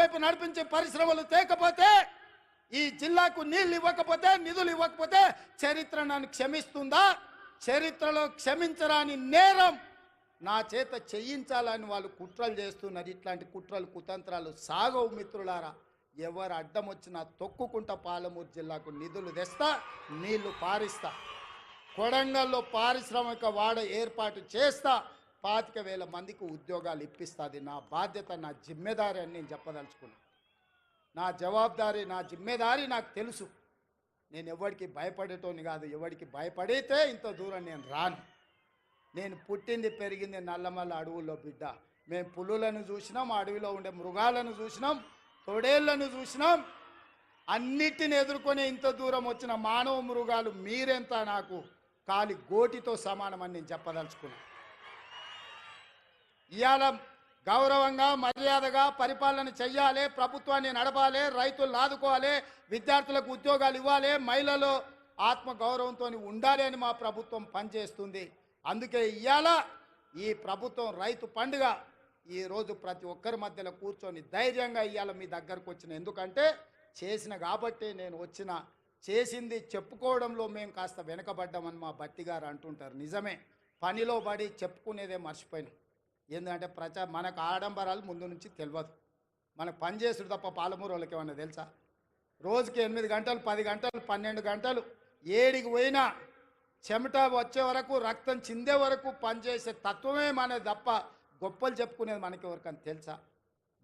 వైపు నడిపించే పరిశ్రమలు తేకపోతే ఈ జిల్లాకు నీళ్ళు ఇవ్వకపోతే నిధులు ఇవ్వకపోతే చరిత్ర నన్ను క్షమిస్తుందా? చరిత్రలో క్షమించరాని నేరం నా చేత చేయించాలని వాళ్ళు కుట్రలు చేస్తున్నారు. ఇట్లాంటి కుట్రలు కుతంత్రాలు సాగవు మిత్రులారా. ఎవరు అడ్డం వచ్చినా తొక్కుకుంటా పాలమూరు జిల్లాకు నిధులు తెస్తా నీళ్ళు పారిస్తా. కొడంగల్లో పారిశ్రామిక వాడ ఏర్పాటు చేస్తా పాతిక వేల మందికి ఉద్యోగాలు ఇప్పిస్తుంది నా బాధ్యత నా జిమ్మెదారి అని నేను చెప్పదలుచుకున్నా. నా జవాబారి నా జిమ్మెదారి నాకు తెలుసు. నేను ఎవరికి భయపడేటోని కాదు ఎవరికి భయపడితే ఇంత దూరం నేను రాను. నేను పుట్టింది పెరిగింది నల్లమల్ల అడవుల్లో బిడ్డ. మేము పులులను చూసినాం అడవిలో ఉండే మృగాలను చూసినాం తొడేళ్ళను చూసినాం. అన్నిటిని ఎదుర్కొని ఇంత దూరం వచ్చిన మానవ మృగాలు మీరెంత నాకు కాలి గోటితో సమానమని నేను చెప్పదలుచుకున్నాను ఇవాళ గౌరవంగా మర్యాదగా పరిపాలన చెయ్యాలి ప్రభుత్వాన్ని నడపాలి రైతులు ఆదుకోవాలి విద్యార్థులకు ఉద్యోగాలు ఇవ్వాలి మహిళలు ఆత్మగౌరవంతో ఉండాలి అని మా ప్రభుత్వం పనిచేస్తుంది. అందుకే ఇవాళ ఈ ప్రభుత్వం రైతు పండుగ ఈరోజు ప్రతి ఒక్కరి మధ్యలో కూర్చొని ధైర్యంగా ఇవాళ మీ దగ్గరకు వచ్చిన. ఎందుకంటే చేసిన కాబట్టి నేను వచ్చిన. చేసింది చెప్పుకోవడంలో మేము కాస్త వెనకబడ్డామని మా బట్టి గారు అంటుంటారు. నిజమే. పనిలో పడి చెప్పుకునేదే మర్చిపోయినాం. ఎందుకంటే ప్రచా మనకు ఆడంబరాలు ముందు నుంచి తెలియదు మనకు పని చేసుడు తప్ప పాలమూరు వాళ్ళకి ఏమన్నా తెలుసా? రోజుకి ఎనిమిది గంటలు పది గంటలు పన్నెండు గంటలు ఏడికి పోయినా చెమట వచ్చే వరకు రక్తం చిందే వరకు పనిచేసే తత్వమే మనది తప్ప గొప్పలు చెప్పుకునేది మనకి ఎవరికని తెలుసా?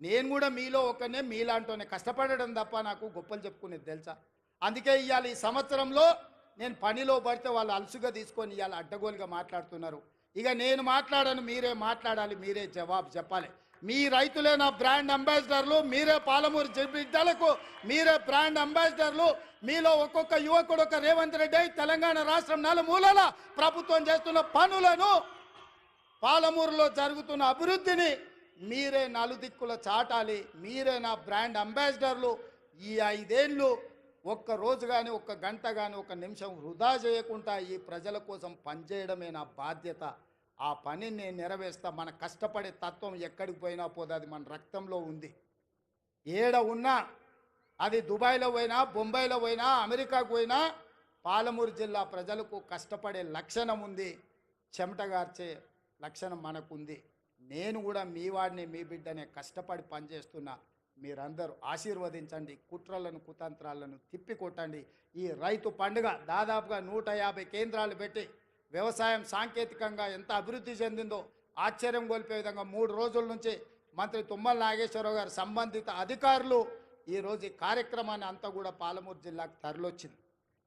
నేను కూడా మీలో ఒకనే మీలాంటోనే కష్టపడడం తప్ప నాకు గొప్పలు చెప్పుకునేది తెలుసా? అందుకే ఇవాళ ఈ సంవత్సరంలో నేను పనిలో పడితే వాళ్ళు అలసుగా తీసుకొని ఇవాళ అడ్డగోలుగా మాట్లాడుతున్నారు. ఇక నేను మాట్లాడను మీరే మాట్లాడాలి మీరే జవాబు చెప్పాలి. మీ రైతులే నా బ్రాండ్ అంబాసిడర్లు మీరే పాలమూరు జి- బిడ్డలకు మీరే బ్రాండ్ అంబాసిడర్లు మీలో ఒక్కొక్క యువకుడు ఒక రేవంత్ రెడ్డి అయి తెలంగాణ రాష్ట్రం నలుమూలల ప్రభుత్వం చేస్తున్న పనులను పాలమూరులో జరుగుతున్న అభివృద్ధిని మీరే నలుదిక్కుల చాటాలి మీరే నా బ్రాండ్ అంబాసిడర్లు. ఈ ఐదేళ్ళు ఒక్క రోజు కానీ ఒక్క గంట కానీ ఒక నిమిషం వృధా చేయకుండా ఈ ప్రజల కోసం పనిచేయడమే నా బాధ్యత. ఆ పనిని నేను నెరవేర్స్తా. మన కష్టపడే తత్వం ఎక్కడికి పోయినా పోదు అది మన రక్తంలో ఉంది. ఏడ ఉన్నా అది దుబాయ్లో పోయినా బొంబాయిలో పోయినా అమెరికాకు పోయినా పాలమూరు జిల్లా ప్రజలకు కష్టపడే లక్షణం ఉంది. చెమటగార్చే లక్షణం మనకుంది. నేను కూడా మీ వాడిని మీ బిడ్డనే కష్టపడి పనిచేస్తున్నా. మీరందరూ ఆశీర్వదించండి కుట్రలను కుతంత్రాలను తిప్పికొట్టండి. ఈ రైతు పండుగ దాదాపుగా నూట యాభై కేంద్రాలు పెట్టి వ్యవసాయం సాంకేతికంగా ఎంత అభివృద్ధి చెందిందో ఆశ్చర్యం కోల్పే విధంగా మూడు రోజుల నుంచి మంత్రి తుమ్మల నాగేశ్వరరావు గారు సంబంధిత అధికారులు ఈరోజు ఈ కార్యక్రమాన్ని అంతా కూడా పాలమూరు జిల్లాకు తరలొచ్చింది.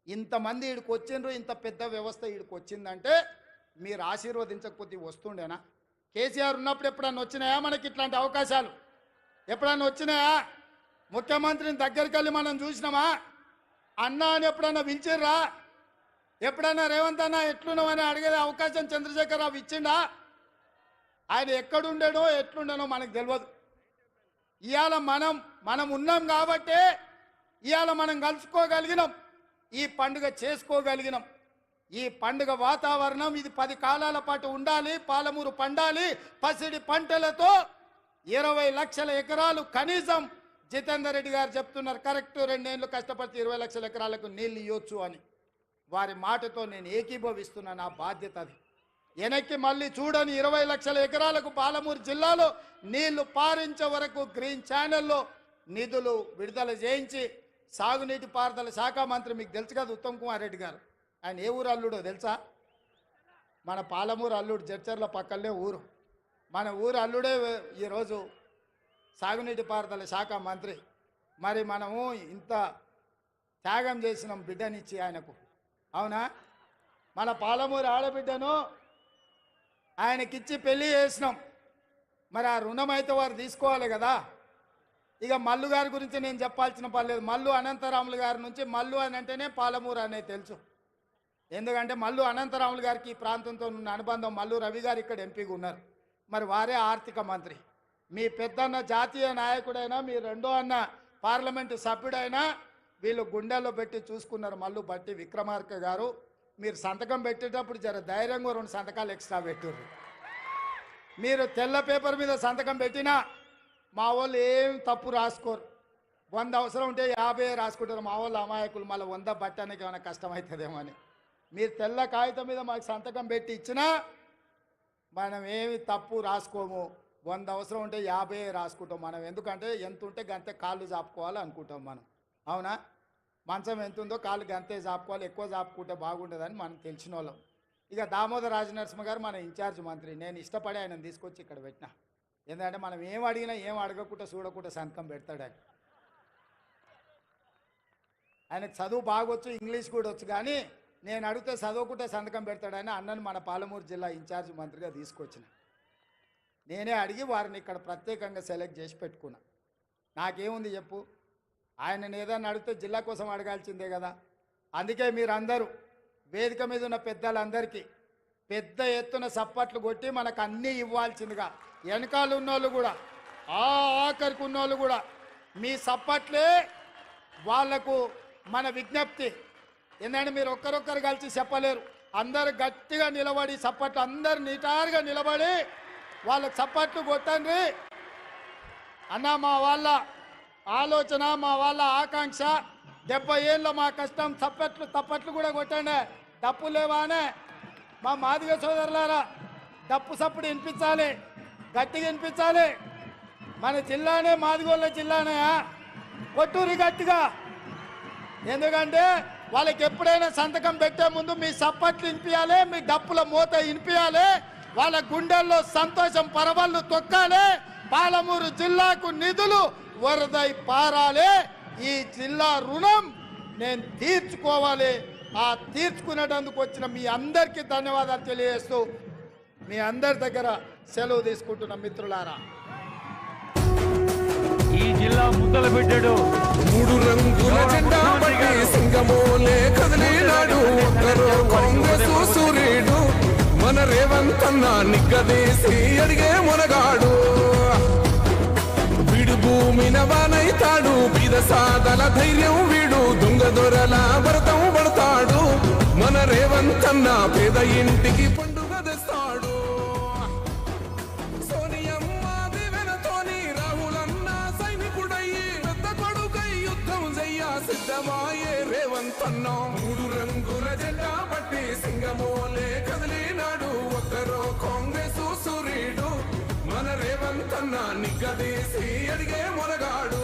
ఇంతమంది వీడికి వచ్చిండ్రు ఇంత పెద్ద వ్యవస్థ వీడికి వచ్చిందంటే మీరు ఆశీర్వదించకపోతే వస్తుండేనా? కేసీఆర్ ఉన్నప్పుడు ఎప్పుడన్నా వచ్చినాయా మనకి ఇట్లాంటి అవకాశాలు? ఎప్పుడన్నా వచ్చినాయా? ముఖ్యమంత్రిని దగ్గరికి వెళ్ళి మనం చూసినామా? అన్నా అని ఎప్పుడన్నా పిలిచిర్రా? ఎప్పుడన్నా రేవంత్ అన్న ఎట్లున్నామని అడిగే అవకాశం చంద్రశేఖరరావు ఇచ్చిండా? ఆయన ఎక్కడుండేనో ఎట్లుండేనో మనకు తెలియదు. ఇవాళ మనం మనం ఉన్నాం కాబట్టే ఇవాళ మనం కలుసుకోగలిగినాం. ఈ పండుగ చేసుకోగలిగినాం. ఈ పండుగ వాతావరణం ఇది పది కాలాల పాటు ఉండాలి పాలమూరు పండాలి పసిడి పంటలతో ఇరవై లక్షల ఎకరాలు కనీసం జితేందర్ రెడ్డి గారు చెప్తున్నారు. కరెక్ట్ రెండేళ్ళు కష్టపడితే ఇరవై లక్షల ఎకరాలకు నీళ్ళు ఇవ్వచ్చు అని. వారి మాటతో నేను ఏకీభవిస్తున్నా నా బాధ్యత అది. వెనక్కి మళ్ళీ చూడని ఇరవై లక్షల ఎకరాలకు పాలమూరు జిల్లాలో నీళ్ళు పారించే వరకు గ్రీన్ ఛానల్లో నిధులు విడుదల చేయించి సాగునీటి పారుదల శాఖ మంత్రి మీకు తెలుసు కదా ఉత్తమ్ కుమార్ రెడ్డి గారు. ఆయన ఏ ఊరు అల్లుడో తెలుసా? మన పాలమూరు అల్లుడు జడ్చర్ల పక్కనే ఊరు. మన ఊరు అల్లుడే ఈరోజు సాగునీటి పారుదల శాఖ మంత్రి. మరి మనము ఇంత త్యాగం చేసినాం బిడ్డనిచ్చి ఆయనకు. అవునా? మన పాలమూరు ఆడబిడ్డను ఆయనకిచ్చి పెళ్ళి చేసినాం. మరి ఆ రుణం అయితే వారు తీసుకోవాలి కదా. ఇక మల్లు గారి గురించి నేను చెప్పాల్సిన పర్లేదు మల్లు అనంతరాములు గారి నుంచి మల్లు అని అంటేనే పాలమూరు అనేది తెలుసు. ఎందుకంటే మల్లు అనంతరాములు గారికి ఈ ప్రాంతంతో ఉన్న అనుబంధం మల్లు రవి గారు ఇక్కడ ఎంపీగా ఉన్నారు. మరి వారే ఆర్థిక మంత్రి. మీ పెద్దన్న జాతీయ నాయకుడైనా మీ రెండో అన్న పార్లమెంటు సభ్యుడైనా వీళ్ళు గుండెల్లో పెట్టి చూసుకున్నారు మళ్ళీ బట్టి విక్రమార్క గారు. మీరు సంతకం పెట్టేటప్పుడు జర ధైర్యంగా రెండు సంతకాలు ఎక్స్ట్రా పెట్టారు మీరు తెల్ల పేపర్ మీద సంతకం పెట్టినా మా వాళ్ళు ఏం తప్పు రాసుకోరు. వంద అవసరం ఉంటే యాభై రాసుకుంటారు. మా వాళ్ళు అమాయకులు. మళ్ళీ వంద బట్టానికి ఏమైనా కష్టమవుతుందేమో అని. మీరు తెల్ల కాగితం మీద మాకు సంతకం పెట్టి ఇచ్చినా మనం ఏమి తప్పు రాసుకోము. వంద అవసరం ఉంటే యాభై రాసుకుంటాం మనం. ఎందుకంటే ఎంత ఉంటే గంతే కాళ్ళు చాపుకోవాలి అనుకుంటాం మనం. అవునా? మంచం ఎంత ఉందో కాళ్ళు గంతే చాపుకోవాలి ఎక్కువ చాపుకుంటే బాగుంటుందని మనం తెలిసిన వాళ్ళం ఇక దామోదర రాజనరసింహ గారు మన ఇన్ఛార్జ్ మంత్రి. నేను ఇష్టపడి ఆయన తీసుకొచ్చి ఇక్కడ పెట్టిన. ఎందుకంటే మనం ఏం అడిగినా ఏం అడగకుండా చూడకుండా సంతకం పెడతాడు ఆయన. ఆయనకు చదువు బాగొచ్చు ఇంగ్లీష్ కూడా వచ్చు కానీ నేను అడిగితే చదువుకుంటే సంతకం పెడతాడని అన్నను మన పాలమూరు జిల్లా ఇన్ఛార్జ్ మంత్రిగా తీసుకొచ్చిన. నేనే అడిగి వారిని ఇక్కడ ప్రత్యేకంగా సెలెక్ట్ చేసి పెట్టుకున్నా. నాకేముంది చెప్పు? ఆయన ఏదన్నా అడిగితే జిల్లా కోసం అడగాల్సిందే కదా. అందుకే మీరందరూ వేదిక మీద ఉన్న పెద్దలందరికీ పెద్ద ఎత్తున సప్పట్లు కొట్టి మనకు అన్నీ ఇవ్వాల్సిందిగా వెనకాల ఉన్నోళ్ళు కూడా ఆ ఆఖరికి ఉన్నోళ్ళు కూడా మీ సప్పట్లే వాళ్ళకు మన విజ్ఞప్తి. ఏంటంటే మీరు ఒక్కరొక్కరు కలిసి చెప్పలేరు. అందరు గట్టిగా నిలబడి చప్పట్లు అందరు నిటారుగా నిలబడి వాళ్ళకి చప్పట్లు కొట్టండి. అన్న మా వాళ్ళ ఆలోచన మా వాళ్ళ ఆకాంక్ష డెబ్బై ఏళ్ళు మా కష్టం చప్పట్లు తప్పట్లు కూడా కొట్టండి. డప్పు లేవానే. మా మాదిగ సోదరులారా డప్పు సప్పుడు వినిపించాలి గట్టిగా వినిపించాలి. మన జిల్లానే మాదిగోళ్ళ జిల్లానే కొట్టూరి గట్టిగా. ఎందుకంటే వాళ్ళకి ఎప్పుడైనా సంతకం పెట్టే ముందు మీ సప్పట్లు వినిపించాలి మీ డప్పుల మూత వినిపించాలి వాళ్ళ గుండెల్లో సంతోషం పరవళ్ళు తొక్కాలి పాలమూరు జిల్లాకు నిధులు వరదై పారాలి. ఈ జిల్లా రుణం నేను తీర్చుకోవాలి. ఆ తీర్చుకునేటందుకు వచ్చిన మీ అందరికీ ధన్యవాదాలు తెలియజేస్తూ మీ అందరి దగ్గర సెలవు తీసుకుంటున్న మిత్రులారా. ఈ జిల్లా ముద్దలు పెట్టాడు. మూడు రంగుల సాదల ధైర్యం వీడు. దొంగ దొరల భరతం పడతాడు. మన రేవంతన్న పేద ఇంటికి పండుగ తెస్తాడు. సోనియమ్మ దివెనతోని రాహులన్న సైనికుడయ్యి పెద్ద కొడుకై యుద్ధం చెయ్య సిద్ధమాయే రేవంతన్న. మూడు రంగుల జెండా పట్టి సింగమోలే కదిలినాడు. ఒక్కరో కాంగ్రెస్ సూర్యుడు మన రేవంతన్న నిగ్గదీసి అడిగే మొరగాడు.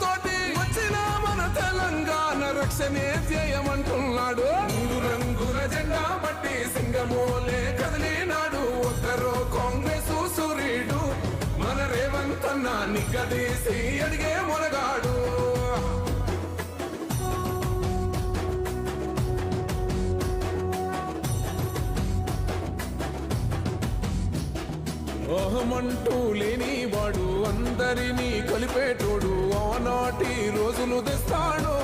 తెలంగాణ ధ్యేయమంటున్నాడు రంగుల జెండా పట్టి సింగమోలే కదిలినాడు. ఒక్కరో కాంగ్రెస్ సూర్యుడు మన రేవంత్ అన్న నిగ్గదీసి అడిగే మొనగాడు అహమంటూ లేని వాడు అందరినీ కలిపేటోడు. ఆనాటి రోజులు తెస్తాడు